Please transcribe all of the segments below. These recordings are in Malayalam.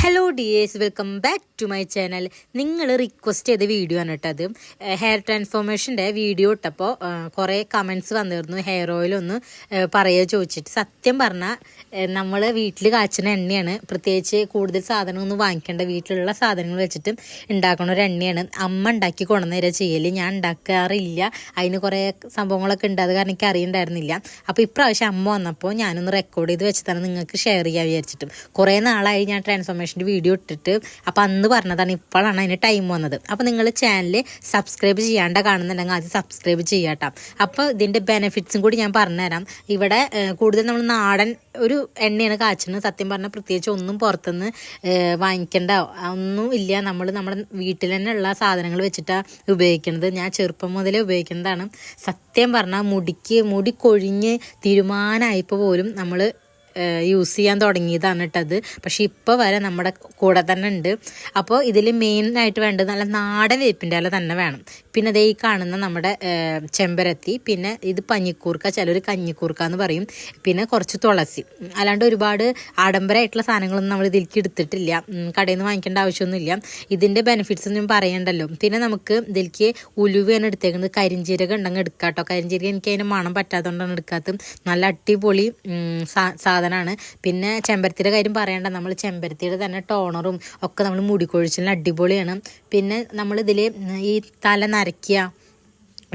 Hello dears welcome back to my channel നിങ്ങൾ റിക്വസ്റ്റ് ചെയ്ത വീഡിയോ ആണ് കേട്ടത് ഹെയർ ട്രാൻസ്ഫോർമേഷന്റെ വീഡിയോ ഇട്ടപ്പോൾ കുറേ കമൻസ് വന്നിരുന്നു. ഹെയർ ഓയിൽ ഒന്ന് പറയുക ചോദിച്ചിട്ട്. സത്യം പറഞ്ഞാൽ നമ്മൾ വീട്ടിൽ കാച്ചുന്ന എണ്ണയാണ്. പ്രത്യേകിച്ച് കൂടുതൽ സാധനമൊന്നും വാങ്ങിക്കേണ്ട വീട്ടിലുള്ള സാധനങ്ങൾ വെച്ചിട്ട് ഉണ്ടാക്കുന്ന ഒരു എണ്ണയാണ്. അമ്മ ഉണ്ടാക്കി കൊണ്ടുവന്നേരെ ചെയ്യൽ ഞാൻ ഉണ്ടാക്കാറില്ല. അതിന് കുറേ സംഭവങ്ങളൊക്കെ ഉണ്ട്. അത് കാരണം എനിക്ക് അറിയണ്ടായിരുന്നില്ല. അപ്പോൾ ഇപ്രാവശ്യം അമ്മ വന്നപ്പോൾ ഞാനൊന്ന് റെക്കോർഡ് ചെയ്ത് വെച്ചിട്ടാണ് നിങ്ങൾക്ക് ഷെയർ ചെയ്യാൻ വിചാരിച്ചിട്ടും. കുറേ നാളായി ഞാൻ ട്രാൻസ്ഫോർമേഷന്റെ വീഡിയോ ഇട്ടിട്ട്. അപ്പോൾ അന്ന് പറഞ്ഞതാണ് ഇപ്പോഴാണ് അതിന് ടൈം വന്നത്. അപ്പോൾ നിങ്ങൾ ചാനൽ സബ്സ്ക്രൈബ് ചെയ്യാണ്ട കാണുന്നുണ്ടെങ്കിൽ ആദ്യം സബ്സ്ക്രൈബ് ചെയ്യാട്ടോ അപ്പോൾ ഇതിന്റെ ബെനിഫിറ്റ്സും കൂടി ഞാൻ പറഞ്ഞുതരാം. ഇവിടെ കൂടുതൽ നമ്മൾ നാടൻ ഒരു എണ്ണയാണ് കാച്ചുന്നത്. സത്യം പറഞ്ഞാൽ പ്രത്യേകിച്ച് ഒന്നും പുറത്തുനിന്ന് വാങ്ങിക്കേണ്ട ഒന്നും ഇല്ല. നമ്മൾ നമ്മുടെ വീട്ടിൽ തന്നെ ഉള്ള സാധനങ്ങൾ വെച്ചിട്ടാണ് ഉപയോഗിക്കുന്നത് ഞാൻ ചെറുപ്പം മുതലേ ഉപയോഗിക്കുന്നതാണ്. സത്യം പറഞ്ഞാൽ മുടിക്ക് മുടി കൊഴിഞ്ഞ് തീരുമാനമായപ്പോൾ പോലും നമ്മൾ യൂസ് ചെയ്യാൻ തുടങ്ങിയതാണ് കേട്ടത് പക്ഷെ ഇപ്പോൾ വരെ നമ്മുടെ കൂടെ തന്നെ ഉണ്ട്. അപ്പോൾ ഇതിൽ മെയിനായിട്ട് വേണ്ടത് നല്ല നാടൻ വേപ്പിന്റെ ഇല തന്നെ വേണം. പിന്നെ അതേ ഈ കാണുന്ന നമ്മുടെ ചെമ്പരത്തി പിന്നെ ഇത് പഞ്ഞിക്കൂർക്ക ചിലർ കഞ്ഞിക്കൂർക്ക എന്ന് പറയും. പിന്നെ കുറച്ച് തുളസി. അല്ലാണ്ട് ഒരുപാട് ആഡംബരമായിട്ടുള്ള സാധനങ്ങളൊന്നും നമ്മൾ ഇതിലേക്ക് എടുത്തിട്ടില്ല. കടയിൽ നിന്ന് വാങ്ങിക്കേണ്ട ആവശ്യമൊന്നുമില്ല. ഇതിന്റെ ബെനിഫിറ്റ്സ് ഒന്നും പറയണ്ടല്ലോ. പിന്നെ നമുക്ക് ഇതിലേക്ക് ഉലുവയാണ് എടുത്തേക്കുന്നത്. കരിഞ്ജീരകം ഉണ്ടെങ്കിൽ എടുക്കാം കേട്ടോ കരിഞ്ജീരകം എനിക്ക് അതിന് മണം പറ്റാത്തതുകൊണ്ടാണ് എടുക്കാത്തത്. നല്ല അടിപൊളി സാധനം സാധനമാണ്. പിന്നെ ചെമ്പരത്തിയുടെ കാര്യം പറയണ്ട. നമ്മൾ ചെമ്പരത്തിയുടെ തന്നെ ടോണറും ഒക്കെ നമ്മൾ മുടിക്കൊഴിച്ചിലിന് അടിപൊളിയാണ്. പിന്നെ നമ്മളിതിൽ ഈ തല നരയ്ക്കുക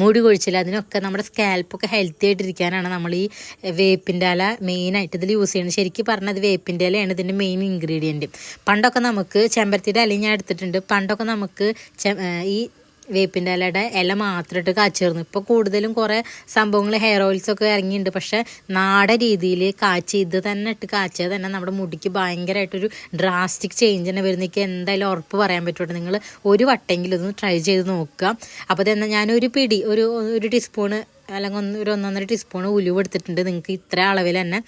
മുടി കൊഴിച്ചില്ല അതിനൊക്കെ നമ്മുടെ സ്കാൽപ്പൊക്കെ ഹെൽത്തി ആയിട്ടിരിക്കാനാണ് നമ്മൾ ഈ വേപ്പിന്റെ ഇല മെയിനായിട്ട് ഇതിൽ യൂസ് ചെയ്യുന്നത്. ശരിക്കും പറഞ്ഞാൽ അത് വേപ്പിന്റെ ഇലയാണ് ഇതിന്റെ മെയിൻ ഇൻഗ്രീഡിയന്റ് പണ്ടൊക്കെ നമുക്ക് ചെമ്പരത്തിയുടെ ഇല ഞാൻ എടുത്തിട്ടുണ്ട്. പണ്ടൊക്കെ നമുക്ക് ഈ വേപ്പിന്റെ ഇലയുടെ ഇല മാത്രമായിട്ട് കാച്ചിരുന്നു. ഇപ്പോൾ കൂടുതലും കുറേ സംഭവങ്ങൾ ഹെയർ ഓയിൽസ് ഒക്കെ ഇറങ്ങിയിട്ടുണ്ട്. പക്ഷേ നാടൻ രീതിയിൽ കാച്ചി ഇത് തന്നെ ഇട്ട് കാച്ചിയത് തന്നെ നമ്മുടെ മുടിക്ക് ഭയങ്കരമായിട്ടൊരു ഡ്രാസ്റ്റിക് ചേഞ്ച് തന്നെ വരുന്നേക്ക് എന്തായാലും ഉറപ്പ് പറയാൻ പറ്റുള്ളൂ. നിങ്ങൾ ഒരു വട്ടെങ്കിലും ഒന്ന് ട്രൈ ചെയ്ത് നോക്കുക. അപ്പോൾ തന്നെ ഞാനൊരു പിടി ഒരു ഒരു ടീസ്പൂണ് അല്ലെങ്കിൽ ഒന്ന് ഒരു ഒന്നൊന്നര ടീസ്പൂൺ ഉലുവ എടുത്തിട്ടുണ്ട്. നിങ്ങൾക്ക് ഇത്ര അളവിൽ തന്നെ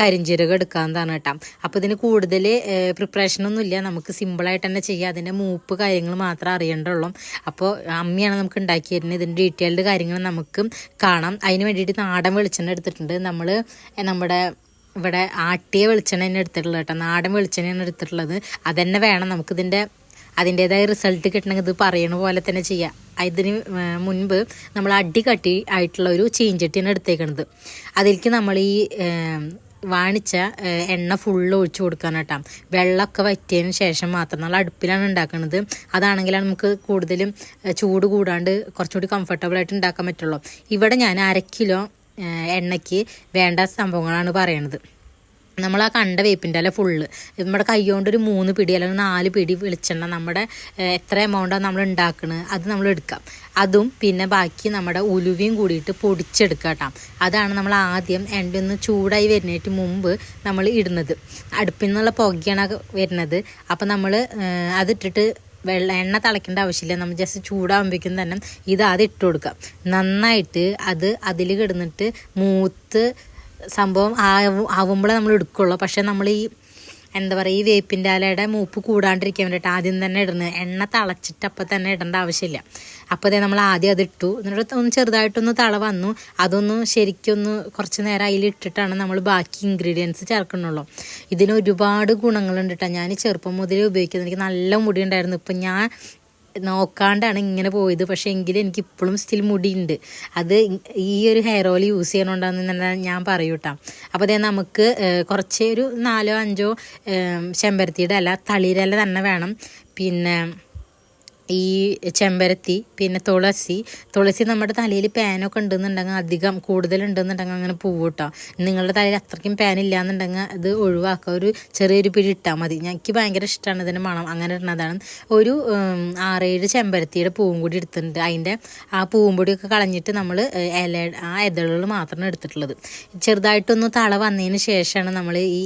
കരിഞ്ജീരകം എടുക്കാമെന്നാണ് കേട്ടോ. അപ്പോൾ ഇതിന് കൂടുതൽ പ്രിപ്പറേഷനൊന്നുമില്ല നമുക്ക് സിമ്പിളായിട്ട് തന്നെ ചെയ്യാം. അതിന്റെ മൂപ്പ് കാര്യങ്ങൾ മാത്രം അറിയേണ്ടുള്ളൂ അപ്പോൾ അമ്മയാണ് നമുക്ക് ഉണ്ടാക്കി തരുന്നത്. ഇതിന്റെ ഡീറ്റെയിൽഡ് കാര്യങ്ങൾ നമുക്ക് കാണാം. അതിന് വേണ്ടിയിട്ട് നാടൻ വെളിച്ചെണ്ണ എടുത്തിട്ടുണ്ട്. നമ്മൾ നമ്മുടെ ഇവിടെ ആട്ടിയ വെളിച്ചെണ്ണ തന്നെ എടുത്തിട്ടുള്ളത് കേട്ടോ. നാടൻ വെളിച്ചെണ്ണയാണ് എടുത്തിട്ടുള്ളത്. അതന്നെ വേണം. നമുക്കിതിന്റെ അതിന്റെതായ റിസൾട്ട് കിട്ടണമെങ്കിൽ ഇത് പറയണ പോലെ തന്നെ ചെയ്യാം. ഇതിന് മുൻപ് നമ്മൾ അടി കട്ടി ആയിട്ടുള്ള ഒരു ചീഞ്ചട്ടിയാണ് എടുത്തേക്കണത്. അതിലേക്ക് നമ്മൾ ഈ വാണിച്ച എണ്ണ ഫുള്ള് ഒഴിച്ചു കൊടുക്കാൻ കേട്ടോ. വെള്ളമൊക്കെ വറ്റിയതിന് ശേഷം മാത്രം നമ്മൾ അടുപ്പിലാണ് ഉണ്ടാക്കുന്നത് അതാണെങ്കിലാണ് നമുക്ക് കൂടുതലും ചൂട് കൂടാണ്ട് കുറച്ചുകൂടി കംഫർട്ടബിൾ ആയിട്ട് ഉണ്ടാക്കാൻ പറ്റുള്ളൂ. ഇവിടെ ഞാൻ അര കിലോ എണ്ണയ്ക്ക് വേണ്ട സംഭവങ്ങളാണ് പറയണത്. നമ്മൾ ആ കണ്ട വേപ്പിന്റെ അല്ല ഫുള്ള് നമ്മുടെ കൈ കൊണ്ട് ഒരു മൂന്ന് പിടി അല്ലെങ്കിൽ നാല് പിടി വെളിച്ചെണ്ണ നമ്മുടെ എത്ര എമൗണ്ടാണ് നമ്മൾ ഉണ്ടാക്കുന്നത് അത് നമ്മൾ എടുക്കാം. അതും പിന്നെ ബാക്കി നമ്മുടെ ഉലുവയും കൂടിയിട്ട് പൊടിച്ചെടുക്കുക കേട്ടോ. അതാണ് നമ്മൾ ആദ്യം എണ്ണ ഒന്ന് ചൂടായി വരുന്നതിന് മുമ്പ് നമ്മൾ ഇടുന്നത്. അടുപ്പിൽ നിന്നുള്ള പുകയാണ് വരുന്നത്. അപ്പം നമ്മൾ അതിട്ടിട്ട് വെള്ള എണ്ണ തിളയ്ക്കേണ്ട ആവശ്യമില്ല. നമ്മൾ ജസ്റ്റ് ചൂടാകുമ്പോഴേക്കും തന്നെ ഇത് ആദ്യം ഇട്ട് കൊടുക്കാം നന്നായിട്ട് അത് അതിൽ കിടന്നിട്ട് മൂത്ത് സംഭവം ആവും ആവുമ്പോഴേ നമ്മൾ എടുക്കുള്ളൂ. പക്ഷേ നമ്മൾ ഈ എന്താ പറയുക ഈ വേപ്പിന്റെ ഇലയുടെ മൂപ്പ് കൂടാണ്ടിരിക്കാൻ വേണ്ടിയിട്ട് ആദ്യം തന്നെ ഇടുന്നത് എണ്ണ തളച്ചിട്ട് അപ്പം തന്നെ ഇടേണ്ട ആവശ്യമില്ല. അപ്പോൾ അതേ നമ്മൾ ആദ്യം അത് ഇട്ടു. എന്നിട്ട് ഒന്ന് ചെറുതായിട്ടൊന്ന് തള വന്നു. അതൊന്ന് ശരിക്കൊന്ന് കുറച്ച് നേരം അതിലിട്ടിട്ടാണ് നമ്മൾ ബാക്കി ഇൻഗ്രീഡിയൻസ് ചേർക്കണുള്ളൂ ഇതിന് ഒരുപാട് ഗുണങ്ങളുണ്ട് കേട്ടോ ഞാൻ ചെറുപ്പം മുതലേ ഉപയോഗിക്കുന്നത്. എനിക്ക് നല്ല മുടി ഉണ്ടായിരുന്നു. ഇപ്പം ഞാൻ നോക്കാണ്ടാണ് ഇങ്ങനെ പോയത്. പക്ഷേ എങ്കിലും എനിക്ക് ഇപ്പോഴും സ്റ്റിൽ മുടിയുണ്ട്. അത് ഈ ഒരു ഹെയർ ഓയിൽ യൂസ് ചെയ്യണോണ്ടാന്ന് ഞാൻ പറയൂട്ടാ. അപ്പോൾ അതേ നമുക്ക് കുറച്ചേ ഒരു നാലോ അഞ്ചോ ചെമ്പരത്തിയുടെ അല്ല തളിരല തന്നെ വേണം. പിന്നെ ഈ ചെമ്പരത്തി പിന്നെ തുളസി. തുളസി നമ്മുടെ തലയിൽ പാനൊക്കെ ഉണ്ടെന്നുണ്ടെങ്കിൽ അധികം കൂടുതൽ കൂടുതലുണ്ടെന്നുണ്ടെങ്കിൽ അങ്ങനെ പോവും കേട്ടോ. നിങ്ങളുടെ തലയിൽ അത്രയ്ക്കും പാൻ ഇല്ലാന്നുണ്ടെങ്കിൽ അത് ഒഴിവാക്കുക. ഒരു ചെറിയൊരു പിടി ഇട്ടാൽ മതി. എനിക്ക് ഭയങ്കര ഇഷ്ടമാണ് ഇതിന്റെ മണം. അങ്ങനെ ഇടുന്നതാണ്. ഒരു ആറേഴ് ചെമ്പരത്തിയുടെ പൂവും കൂടി എടുത്തിട്ടുണ്ട്. അതിന്റെ ആ പൂവും പൊടിയൊക്കെ കളഞ്ഞിട്ട് നമ്മൾ ഇല ആ ഇതളുകൾ മാത്രമാണ് എടുത്തിട്ടുള്ളത്. ചെറുതായിട്ടൊന്ന് തള വന്നതിന് ശേഷമാണ് നമ്മൾ ഈ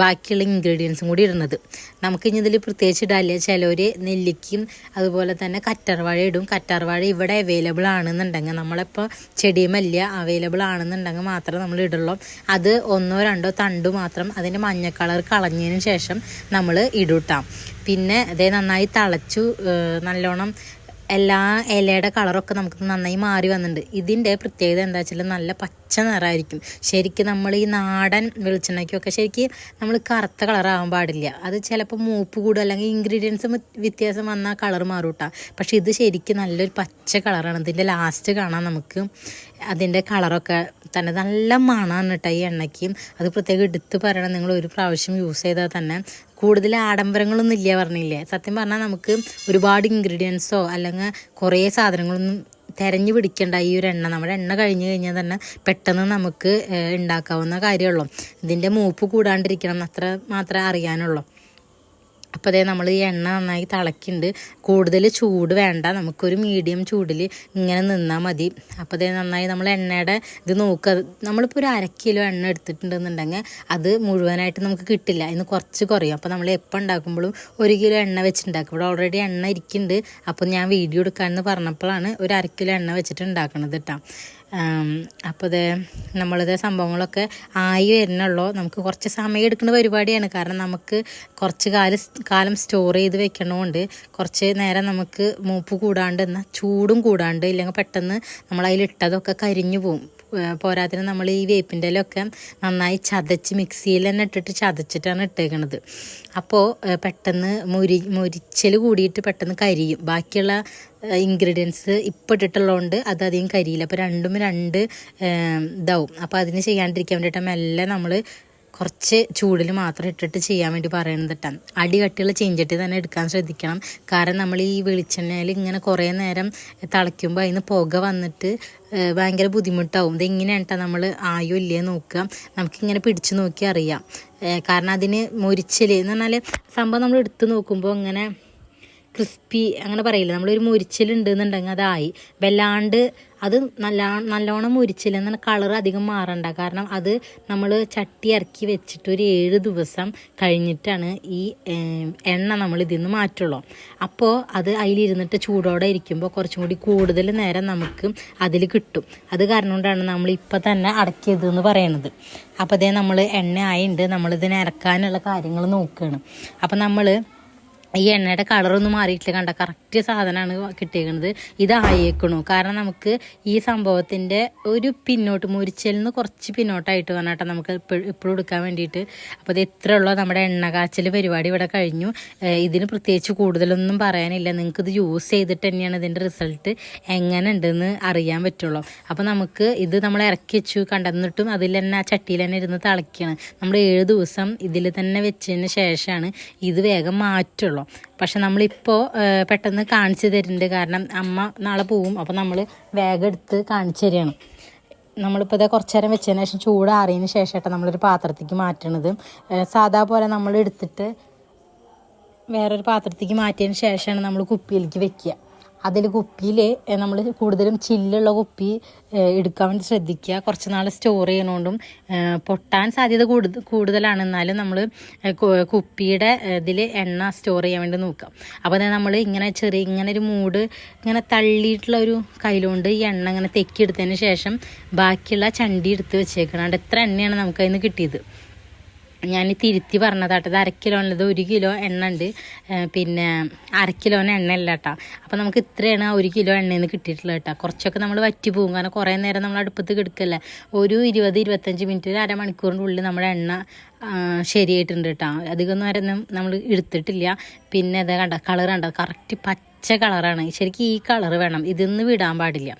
ബാക്കിയുള്ള ഇൻഗ്രീഡിയൻസും കൂടി ഇടുന്നത്. നമുക്ക് ഇനി ഇതിൽ പ്രത്യേകിച്ച് ഇടാല്ല ചിലവർ നെല്ലിക്കും അതുപോലെ തന്നെ കറ്റാർവാഴ ഇടും. കറ്റാർവാഴ ഇവിടെ അവൈലബിൾ ആണെന്നുണ്ടെങ്കിൽ നമ്മളിപ്പോൾ ചെടിയുമല്ല അവൈലബിൾ ആണെന്നുണ്ടെങ്കിൽ മാത്രമേ നമ്മൾ ഇടുള്ളൂ. അത് ഒന്നോ രണ്ടോ തണ്ട് മാത്രം അതിന്റെ മഞ്ഞ കളർ കളഞ്ഞതിന് ശേഷം നമ്മൾ ഇടൂട്ടാം. പിന്നെ അതേ നന്നായി തിളച്ചു നല്ലോണം എല്ലാ ഇലയുടെ കളറൊക്കെ നമുക്ക് നന്നായി മാറി വന്നിട്ടുണ്ട്. ഇതിന്റെ പ്രത്യേകത എന്താ വെച്ചാൽ നല്ല പച്ച നിറമായിരിക്കും ശരിക്കും നമ്മൾ ഈ നാടൻ വെളിച്ചെണ്ണയ്ക്കൊക്കെ ശരിക്കും നമ്മൾ കറുത്ത കളറാകാൻ പാടില്ല. അത് ചിലപ്പോൾ മൂപ്പ് കൂടും അല്ലെങ്കിൽ ഇൻഗ്രീഡിയൻസ് വ്യത്യാസം വന്നാൽ കളർ മാറും കേട്ടോ പക്ഷേ ഇത് ശരിക്കും നല്ലൊരു പച്ച കളറാണ്. ഇതിന്റെ ലാസ്റ്റ് കാണാൻ നമുക്ക്. അതിന്റെ കളറൊക്കെ തന്നെ നല്ല മണമാണ് കേട്ടോ ഈ എണ്ണയ്ക്ക്. അത് പ്രത്യേകം എടുത്ത് പറയണം. നിങ്ങൾ ഒരു പ്രാവശ്യം യൂസ് ചെയ്താൽ തന്നെ കൂടുതൽ ആഡംബരങ്ങളൊന്നും ഇല്ല പറഞ്ഞില്ലേ? സത്യം പറഞ്ഞാൽ നമുക്ക് ഒരുപാട് ഇൻഗ്രീഡിയൻസോ അല്ലെങ്കിൽ കുറേ സാധനങ്ങളൊന്നും തിരഞ്ഞു പിടിക്കേണ്ട ഈ ഒരു എണ്ണ. നമ്മുടെ എണ്ണ കഴിഞ്ഞ് കഴിഞ്ഞാൽ തന്നെ പെട്ടെന്ന് നമുക്ക് ഉണ്ടാക്കാവുന്ന കാര്യമുള്ളൂ. ഇതിന്റെ മൂപ്പ് കൂടാണ്ടിരിക്കണം അത്ര മാത്രമേ അറിയാനുള്ളൂ. അപ്പോൾ അതേ നമ്മൾ ഈ എണ്ണ നന്നായി തിളക്കുന്നുണ്ട് കൂടുതൽ ചൂട് വേണ്ട. നമുക്കൊരു മീഡിയം ചൂടിൽ ഇങ്ങനെ നിന്നാൽ മതി. അപ്പോൾ അതേ നന്നായി നമ്മൾ എണ്ണയുടെ ഇത് നോക്കുക നമ്മളിപ്പോൾ ഒരു അര കിലോ എണ്ണ എടുത്തിട്ടുണ്ടെന്നുണ്ടെങ്കിൽ അത് മുഴുവനായിട്ട് നമുക്ക് കിട്ടില്ല. ഇന്ന് കുറച്ച് കുറയും. അപ്പോൾ നമ്മൾ എപ്പോൾ ഉണ്ടാക്കുമ്പോഴും ഒരു കിലോ എണ്ണ വെച്ചിട്ടുണ്ടാക്കും. ഇവിടെ ഓൾറെഡി എണ്ണ ഇരിക്കുന്നുണ്ട് അപ്പോൾ ഞാൻ വീഡിയോ എടുക്കാമെന്ന് പറഞ്ഞപ്പോഴാണ് ഒരു അര കിലോ എണ്ണ വെച്ചിട്ട് ഉണ്ടാക്കണത് കേട്ടോ അപ്പോൾ ഇത് നമ്മളിത് സംഭവങ്ങളൊക്കെ ആയി വരുന്നുള്ളൂ. നമുക്ക് കുറച്ച് സമയം എടുക്കുന്ന പരിപാടിയാണ്. കാരണം നമുക്ക് കുറച്ച് കാലം കാലം സ്റ്റോർ ചെയ്ത് വെക്കണമുണ്ട് കുറച്ച് നേരം നമുക്ക് മൂപ്പ് കൂടാണ്ട് എന്നാൽ ചൂടും കൂടാണ്ട് ഇല്ലെങ്കിൽ പെട്ടെന്ന് നമ്മൾ അതിലിട്ടതൊക്കെ കരിഞ്ഞു ഏഹ് പോരാത്തിന് നമ്മൾ ഈ വേപ്പിന്റെ ഇലയൊക്കെ നന്നായി ചതച്ച് മിക്സിയിൽ തന്നെ ഇട്ടിട്ട് ചതച്ചിട്ടാണ് ഇട്ടേക്കണത്. അപ്പോൾ പെട്ടെന്ന് മുരി മുരിച്ചൽ കൂടിയിട്ട് പെട്ടെന്ന് കരിയും. ബാക്കിയുള്ള ഇൻഗ്രീഡിയൻസ് ഇപ്പം ഇട്ടിട്ടുള്ളതുകൊണ്ട് അത് അധികം കരിയില്ല. അപ്പോൾ രണ്ടും രണ്ട് ഇതാവും. അപ്പോൾ അതിന് ചെയ്യാണ്ടിരിക്കാൻ വേണ്ടിയിട്ട് മെല്ലെ നമ്മൾ കുറച്ച് ചൂടിൽ മാത്രം ഇട്ടിട്ട് ചെയ്യാൻ വേണ്ടി പറയുന്നത് കേട്ടോ. അടി കട്ടിയുള്ള ചീഞ്ചട്ടി തന്നെ എടുക്കാൻ ശ്രദ്ധിക്കണം. കാരണം നമ്മൾ ഈ വെളിച്ചെണ്ണയിൽ ഇങ്ങനെ കുറേ നേരം തിളയ്ക്കുമ്പോൾ അതിന് പുക വന്നിട്ട് ഭയങ്കര ബുദ്ധിമുട്ടാവും. ഇതെങ്ങനെയാണ് കേട്ടോ നമ്മൾ ആയോ ഇല്ലേ നോക്കുക. നമുക്കിങ്ങനെ പിടിച്ചു നോക്കി അറിയാം. കാരണം അതിന് മൊരിച്ചൽ എന്ന് പറഞ്ഞാൽ സംഭവം നമ്മൾ എടുത്ത് നോക്കുമ്പോൾ ഇങ്ങനെ ക്രിസ്പി അങ്ങനെ പറയില്ല? നമ്മളൊരു മുരിച്ചിലുണ്ട് എന്നുണ്ടെങ്കിൽ അതായി. വല്ലാണ്ട് അത് നല്ല നല്ലോണം മുരിച്ചില്ലെന്നാണ് കളർ അധികം മാറണ്ട. കാരണം അത് നമ്മൾ ചട്ടി ഇറക്കി വെച്ചിട്ട് ഒരു ഏഴ് ദിവസം കഴിഞ്ഞിട്ടാണ് ഈ എണ്ണ നമ്മൾ ഇതിൽ നിന്ന് മാറ്റുള്ളൂ. അപ്പോൾ അത് അതിലിരുന്നിട്ട് ചൂടോടെ ഇരിക്കുമ്പോൾ കുറച്ചും കൂടി കൂടുതൽ നേരം നമുക്ക് അതിൽ കിട്ടും. അത് കാരണം കൊണ്ടാണ് നമ്മൾ ഇപ്പം തന്നെ അടക്കിയത് എന്ന് പറയുന്നത്. അപ്പോൾ അതേ നമ്മൾ എണ്ണ ആയിട്ടുണ്ട് നമ്മളിതിനെ ഇറക്കാനുള്ള കാര്യങ്ങൾ നോക്കുകയാണ് അപ്പം നമ്മൾ ഈ എണ്ണയുടെ കളറൊന്നും മാറിയിട്ടില്ല കണ്ട? കറക്റ്റ് സാധനമാണ് കിട്ടിയേക്കുന്നത് ഇതായേക്കണു കാരണം നമുക്ക് ഈ സംഭവത്തിന്റെ ഒരു പിന്നോട്ട് മുരിച്ചലിൽ നിന്ന് കുറച്ച് പിന്നോട്ടായിട്ട് വേണം കേട്ടോ നമുക്ക് ഇപ്പോഴും എടുക്കാൻ വേണ്ടിയിട്ട്. അപ്പോൾ ഇത് ഇത്ര ഉള്ളൂ? നമ്മുടെ എണ്ണ കാച്ചൽ പരിപാടി ഇവിടെ കഴിഞ്ഞു. ഇതിന് പ്രത്യേകിച്ച് കൂടുതലൊന്നും പറയാനില്ല. നിങ്ങൾക്ക് ഇത് യൂസ് ചെയ്തിട്ട് തന്നെയാണ് ഇതിന്റെ റിസൾട്ട് എങ്ങനെ ഉണ്ടെന്ന് അറിയാൻ പറ്റുള്ളൂ. അപ്പോൾ നമുക്ക് ഇത് നമ്മൾ ഇറക്കി വെച്ചു. കണ്ടെന്നിട്ടും അതിൽ തന്നെ ആ ചട്ടിയിൽ തന്നെ ഇരുന്ന് തിളയ്ക്കുകയാണ് നമ്മൾ ഏഴ് ദിവസം ഇതിൽ തന്നെ വെച്ചതിന് ശേഷമാണ് ഇത് വേഗം മാറ്റുള്ളൂ. പക്ഷെ നമ്മളിപ്പോൾ പെട്ടെന്ന് കാണിച്ചു തരുന്നുണ്ട് കാരണം അമ്മ നാളെ പോവും. അപ്പോൾ നമ്മൾ വേഗം എടുത്ത് കാണിച്ചു തരികയാണ് നമ്മളിപ്പോൾ ഇത് കുറച്ച് നേരം വെച്ചതിന് ശേഷം ചൂടാറിയതിന് ശേഷമായിട്ട് നമ്മളൊരു പാത്രത്തേക്ക് മാറ്റണത്. സാധാ പോലെ നമ്മൾ എടുത്തിട്ട് വേറൊരു പാത്രത്തേക്ക് മാറ്റിയതിന് ശേഷമാണ് നമ്മൾ കുപ്പിയിലേക്ക് വെക്കുക. അതിൽ കുപ്പിയിൽ നമ്മൾ കൂടുതലും ചില്ലുള്ള കുപ്പി എടുക്കാൻ വേണ്ടി ശ്രദ്ധിക്കുക. കുറച്ച് നാൾ സ്റ്റോർ ചെയ്യണോണ്ടും പൊട്ടാൻ സാധ്യത കൂടുതൽ കൂടുതലാണ്. എന്നാലും നമ്മൾ കുപ്പിയുടെ ഇതിൽ എണ്ണ സ്റ്റോർ ചെയ്യാൻ വേണ്ടി നോക്കാം അപ്പോൾ തന്നെ നമ്മൾ ഇങ്ങനെ ചെറിയ ഇങ്ങനെ ഒരു മൂട് ഇങ്ങനെ തള്ളിയിട്ടുള്ള ഒരു കയ്യിലുകൊണ്ട് ഈ എണ്ണ ഇങ്ങനെ തെക്കിയെടുത്തതിന് ശേഷം ബാക്കിയുള്ള ചണ്ടി എടുത്ത് വെച്ചേക്കണം എത്ര എണ്ണയാണ് നമുക്ക് നിന്ന് കിട്ടിയത്? ഞാൻ തിരുത്തി പറഞ്ഞതാട്ടോ. ഇത് അര കിലോ ഉള്ളത് ഒരു കിലോ എണ്ണ ഉണ്ട് പിന്നെ അരക്കിലോന് കിലോന് എണ്ണ ഇല്ല കേട്ടോ അപ്പോൾ നമുക്ക് ഇത്രയാണ് ഒരു കിലോ എണ്ണയിൽ നിന്ന് കിട്ടിയിട്ടുള്ളത് കേട്ടോ കുറച്ചൊക്കെ നമ്മൾ വറ്റി പോകും കാരണം കുറേ നേരം നമ്മൾ അടുപ്പത്ത് കിടക്കല്ലേ. ഒരു ഇരുപത് ഇരുപത്തഞ്ച് മിനിറ്റ് ഒരു അരമണിക്കൂറിന്റെ ഉള്ളിൽ നമ്മുടെ എണ്ണ ശരിയായിട്ടുണ്ട് കേട്ടോ അധികം നേരം നമ്മൾ എടുത്തിട്ടില്ല. പിന്നെ അത് കണ്ട കളർ കണ്ട കറക്റ്റ് പച്ച കളറാണ്. ശരിക്കും ഈ കളർ വേണം. ഇതൊന്ന് വിടാൻ പാടില്ല.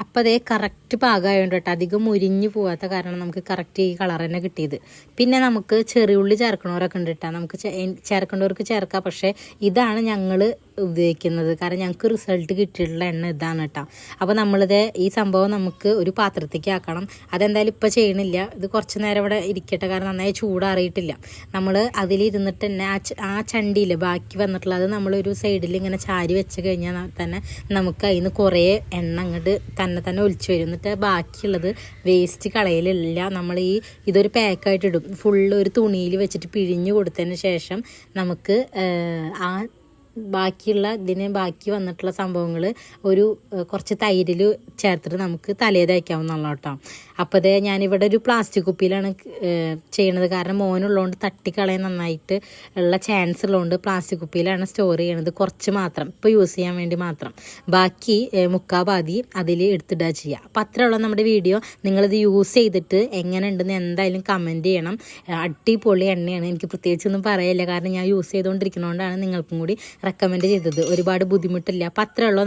അപ്പോൾ അതേ കറക്റ്റ് പാകമായതുകൊണ്ട് കേട്ടോ. അധികം മുരിഞ്ഞു പോകാത്ത കാരണം നമുക്ക് കറക്റ്റ് ഈ കളർ തന്നെ കിട്ടിയത്. പിന്നെ നമുക്ക് ചെറിയുള്ളി ചേർക്കണവരൊക്കെ ഉണ്ട് കേട്ടോ. നമുക്ക് ചേർക്കേണ്ടവർക്ക് ചേർക്കാം. പക്ഷേ ഇതാണ് ഞങ്ങൾ ഉപയോഗിക്കുന്നത്. കാരണം ഞങ്ങൾക്ക് റിസൾട്ട് കിട്ടിയിട്ടുള്ള എണ്ണ ഇതാണ് കേട്ടോ. അപ്പോൾ നമ്മളിത് ഈ സംഭവം നമുക്ക് ഒരു പാത്രത്തേക്ക് ആക്കണം. അതെന്തായാലും ഇപ്പോൾ ചെയ്യണില്ല. ഇത് കുറച്ച് നേരം ഇവിടെ ഇരിക്കട്ടെ. കാരണം നന്നായി ചൂടാറിയിട്ടില്ല. നമ്മൾ അതിലിരുന്നിട്ട് തന്നെ ആ ആ ചണ്ടിയിൽ ബാക്കി വന്നിട്ടുള്ളത് നമ്മളൊരു സൈഡിൽ ഇങ്ങനെ ചാരി വെച്ച് കഴിഞ്ഞാൽ തന്നെ നമുക്ക് അതിൽ നിന്ന് കുറേ എണ്ണ അങ്ങോട്ട് തന്നെ തന്നെ ഒലിച്ചു വരും. എന്നിട്ട് ബാക്കിയുള്ളത് വേസ്റ്റ് കളയലില്ല. നമ്മൾ ഈ ഇതൊരു പാക്കായിട്ട് ഇടും. ഫുള്ള് ഒരു തുണിയിൽ വെച്ചിട്ട് പിഴിഞ്ഞ് കൊടുത്തതിന് ശേഷം നമുക്ക് ആ ബാക്കിയുള്ള ഇതിന് ബാക്കി വന്നിട്ടുള്ള സംഭവങ്ങൾ ഒരു കുറച്ച് തൈരിൽ ചേർത്തിട്ട് നമുക്ക് തലേ തയ്ക്കാവുന്നതാണ് കേട്ടോ അപ്പോൾ ഇത് ഞാനിവിടെ ഒരു പ്ലാസ്റ്റിക് കുപ്പിയിലാണ് ചെയ്യണത്. കാരണം മോനുള്ളതുകൊണ്ട് തട്ടിക്കളയാൻ നന്നായിട്ട് ഉള്ള ചാൻസ് ഉള്ളതുകൊണ്ട് പ്ലാസ്റ്റിക് കുപ്പിയിലാണ് സ്റ്റോർ ചെയ്യണത് കുറച്ച് മാത്രം. ഇപ്പോൾ യൂസ് ചെയ്യാൻ വേണ്ടി മാത്രം. ബാക്കി മുക്കാപാതി മുക്കാ പാതി അതിൽ എടുത്തിടുക ചെയ്യുക അപ്പം അത്രയുള്ള നമ്മുടെ വീഡിയോ നിങ്ങളിത് യൂസ് ചെയ്തിട്ട് എങ്ങനെ ഉണ്ടെന്ന് എന്തായാലും കമന്റ് ചെയ്യണം. അടിപൊളി എണ്ണയാണ്. എനിക്ക് പ്രത്യേകിച്ചൊന്നും പറയില്ല കാരണം ഞാൻ യൂസ് ചെയ്തുകൊണ്ടിരിക്കുന്നതുകൊണ്ടാണ് നിങ്ങൾക്കും കൂടി റെക്കമെൻഡ് ചെയ്തത്. ഒരുപാട് ബുദ്ധിമുട്ടില്ല. അപ്പം അത്രയുള്ളൂ